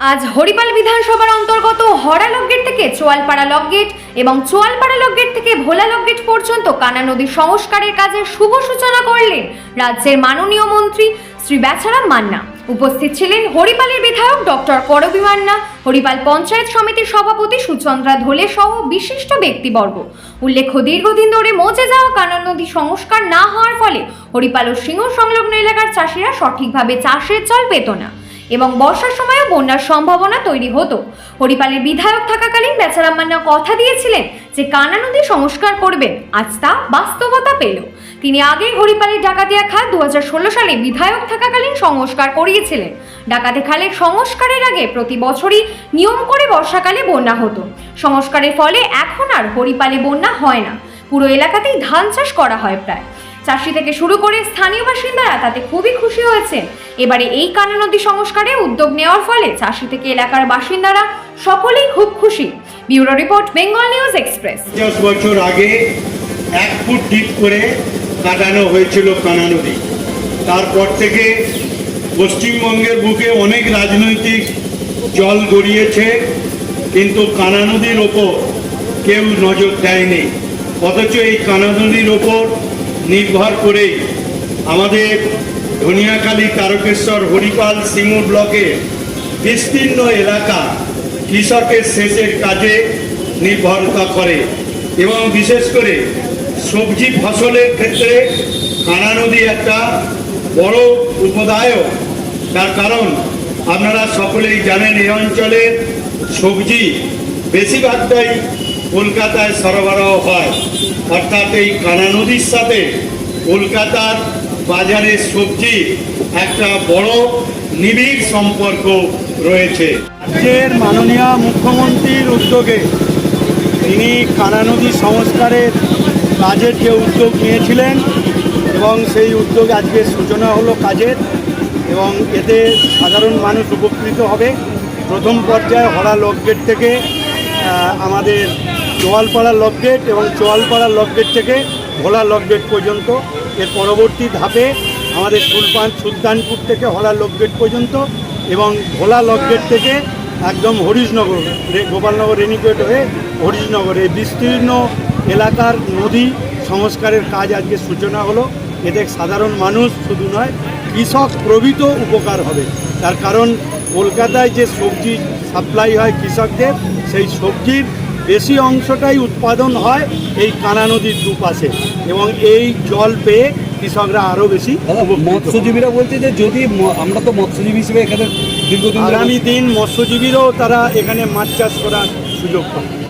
আজ হরিপাল বিধানসভার অন্তর্গত হরা লকগেট থেকে চোয়ালপাড়া লকগেট এবং চোয়ালপাড়া লকগেট থেকে ভোলা লকগেট পর্যন্ত কানা নদীর সংস্কারের কাজের শুভ সূচনা করলেন রাজ্যের মাননীয় মন্ত্রী শ্রী বেচারাম মান্না। উপস্থিত ছিলেন হরিপালের বিধায়ক ডক্টর করবী মান্না, হরিপাল পঞ্চায়েত সমিতির সভাপতি সুচন্দ্রা ধোলে সহ বিশিষ্ট ব্যক্তিবর্গ। উল্লেখ্য, দীর্ঘদিন ধরে মজে যাওয়া কানা নদী সংস্কার না হওয়ার ফলে হরিপাল ও সিংহ সংলগ্ন এলাকার চাষিরা সঠিকভাবে চাষের জল পেত না। এবং বর্ষার সময়ও বন্যার সম্ভাবনা তৈরি হতো। হরিপালের বিধায়ক থাকাকালীন বেচারাম মান্না কথা দিয়েছিলেন যে কানা নদী সংস্কার করবেন, আজ তা বাস্তবতা পেল। তিনি আগে হরিপালের ডাকাতিয়া খাল দু হাজার ষোলো সালে বিধায়ক থাকাকালীন সংস্কার করিয়েছিলেন। ডাকাতি খালের সংস্কারের আগে প্রতি বছরই নিয়ম করে বর্ষাকালে বন্যা হতো। সংস্কারের ফলে এখন আর হরিপালে বন্যা হয় না। পুরো এলাকাতেই ধান চাষ করা হয় প্রায়। চাষি থেকে শুরু করে স্থানীয় বাসিন্দারা তাতে খুবই খুশি হয়েছেন। এবারে এই কানা নদী সংস্কারে উদ্যোগ নেওয়ার ফলে চাষি থেকে এলাকার বাসিন্দারা সকলেই খুব খুশি। Bureau report, Bengal news express. পঞ্চাশ বছর আগে এক ফুট ডিপ করে কাটানো হয়েছিল কানা নদী। তারপর থেকে পশ্চিমবঙ্গের বুকে অনেক রাজনৈতিক জল গড়িয়েছে, কিন্তু কানা নদীর ওপর কেউ নজর দেয়নি। অথচ এই কানা নদীর ওপর নির্ভর করেই আমাদের ধনিয়াখালী তারকেশ্বর হরিপাল সিঙ্গুর ব্লকের বিস্তীর্ণ এলাকা কৃষকের সেচের কাজে নির্ভরতা করে এবং বিশেষ করে সবজি ফসলের ক্ষেত্রে কানা নদী একটা বড় উপদায়ক। তার কারণ আপনারা সকলেই জানেন এই অঞ্চলের সবজি বেশিরভাগটাই কলকাতায় সরবরাহ হয়। অর্থাৎ এই কানা নদীর সাথে কলকাতার বাজারে সবজি একটা বড় নিবিড় সম্পর্ক রয়েছে। রাজ্যের মাননীয় মুখ্যমন্ত্রীর উদ্যোগে তিনি কানা নদী সংস্কারের কাজের যে উদ্যোগ নিয়েছিলেন এবং সেই উদ্যোগ আজকে সূচনা হলো কাজের এবং এতে সাধারণ মানুষ উপকৃত হবে। প্রথম পর্যায়ে হরা লকগেট থেকে আমাদের চোয়ালপাড়া লকগেট এবং চোয়ালপাড়া লকগেট থেকে ভোলা লকগেট পর্যন্ত। এর পরবর্তী ধাপে আমাদের সুলপান সুলতানপুর থেকে হলা লকগেট পর্যন্ত এবং ভোলা লকগেট থেকে একদম হরিশনগর গোপালনগর রেনিগেট হয়ে হরিশনগর। এই বিস্তীর্ণ এলাকার নদী সংস্কারের কাজ আজকে সূচনা হলো। এতে সাধারণ মানুষ শুধু নয়, কৃষক প্রভৃত উপকার হবে। তার কারণ কলকাতায় যে সবজি সাপ্লাই হয় কৃষকদের, সেই সবজির বেশি অংশটাই উৎপাদন হয় এই কানা নদীর দুপাশে এবং এই জল পেয়ে কৃষকরা আরও বেশি। মৎস্যজীবীরা বলছে যে যদি আমরা তো মৎস্যজীবী হিসেবে এখানে দীর্ঘদিন আগামী দিন মৎস্যজীবীরাও তারা এখানে মাছ চাষ করার সুযোগ পাবে